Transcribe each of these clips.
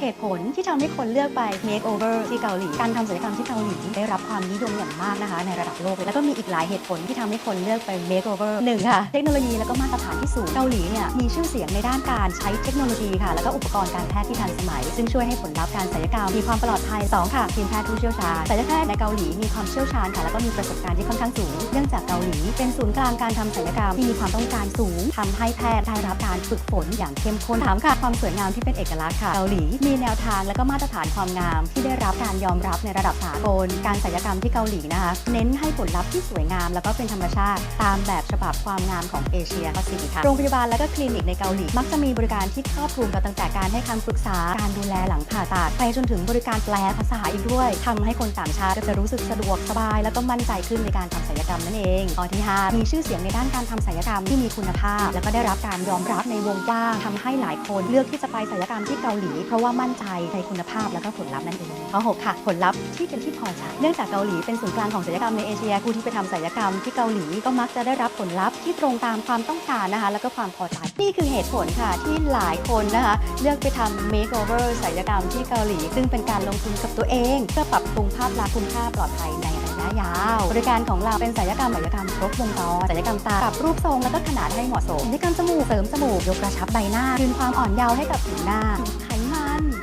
เหตุผลที่ทำให้คนเลือกไป makeover ที่เกาหลี การทำศัลยกรรมที่เกาหลีได้รับความนิยมอย่างมากนะคะ ในระดับโลก แล้วก็มีอีกหลายเหตุผลที่ทำให้คนเลือกไป makeover หนึ่งค่ะ เทคโนโลยีแล้วก็มาตรฐานที่สูง เกาหลีเนี่ยมีชื่อเสียงในด้านการใช้เทคโนโลยีค่ะ แล้วก็อุปกรณ์การแพทย์ที่ทันสมัย ซึ่งช่วยให้ผลลัพธ์การศัลยกรรมมีความปลอดภัยสองค่ะทีมแพทย์ผู้เชี่ยวชาญศัลยแพทย์ในเกาหลีมีความเชี่ยวชาญค่ะ แล้วก็มีประสบการณ์ที่ค่อนข้างสูง เนื่องจากเกาหลีเป็นศูนย์กลางการทำศัลยกรรมที่มีความต้องการสูงทำให้แพทย์ได้รับการฝึกฝนอย่างเข้มข้นถามค่ะความสวยงามที่เป็นเอกลักษณ์ค่ะเกาหลีมีแนวทางและก็มาตรฐานความงาม ที่ได้รับการยอมรับในระดับสากล การศัลยกรรมที่เกาหลีนะคะ เน้นให้ผลลัพธ์ที่สวยงาม แล้วก็เป็นธรรมชาติ ตามแบบฉบับความงามของเอเชียแปซิฟิกค่ะ โรงพยาบาลและก็คลินิกในเกาหลี มักจะมีบริการที่ครอบคลุมกันตั้งแต่การให้คำปรึกษา การดูแลหลังผ่าตัด ไปจนถึงบริการแปลภาษาอีกด้วยทำให้คนต่างชาติจะรู้สึกสะดวกสบาย แล้วก็มั่นใจขึ้นในการทำศัลยกรรมนั่นเองข้อที่5มีชื่อเสียงในด้านการทำศัลยกรรมที่มีคุณภาพ แล้วก็ได้รับการยอมรับในวงกว้างทำให้หลายคนเลือกที่จะไปศัลยกรรมที่เกาหลีเพราะว่ามั่นใจในคุณภาพแล้วก็ผลลัพธ์นั่นเองข้อ6ค่ะ ผลลัพธ์ที่เป็นที่พอใจ เนื่องจากเกาหลีเป็นศูนย์กลางของศัลยกรรมในเอเชียผู้ที่ไปทำศัลยกรรมที่เกาหลีก็มักจะได้รับผลลัพธ์ที่ตรงตามความต้องการนะคะ แล้วก็ความพอใจ นี่คือเหตุผลค่ะที่หลายคนนะคะ เลือกไปทำ makeover ศัลยกรรมที่เกาหลี ซึ่งเป็นการลงทุนกับตัวเองเพื่อปรับปรุงภาพลักษณ์คุณค่าปลอดภัยในระยะยาว บริการของเราเป็นศัลยกรรมศัลยกรรมครบวงจรศัลยกรรมตาปรับรูปทรงแล้วก็ขนาดให้เหมาะสมศัลยกรรมจมูกเสริมจมูกยกกระชับใบหน้าคืนความอ่อนเยาว์ให้กับผิวหน้าลดไขมัน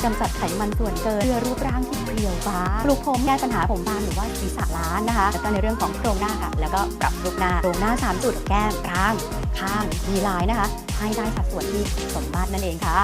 กำจัดไขมันส่วนเกินเพื่อรูปร่างที่เพรียวฟ้าปลุกผมแก้ปัญหาผมบางหรือว่าศีรษะล้านนะคะ แล้วก็ในเรื่องของโครงหน้าค่ะ แล้วก็ปรับรูปหน้าโครงหน้าสามจุดแก้มกลางข้างมีลายนะคะ ให้ได้สัดส่วนที่สมมาตรนั่นเองค่ะ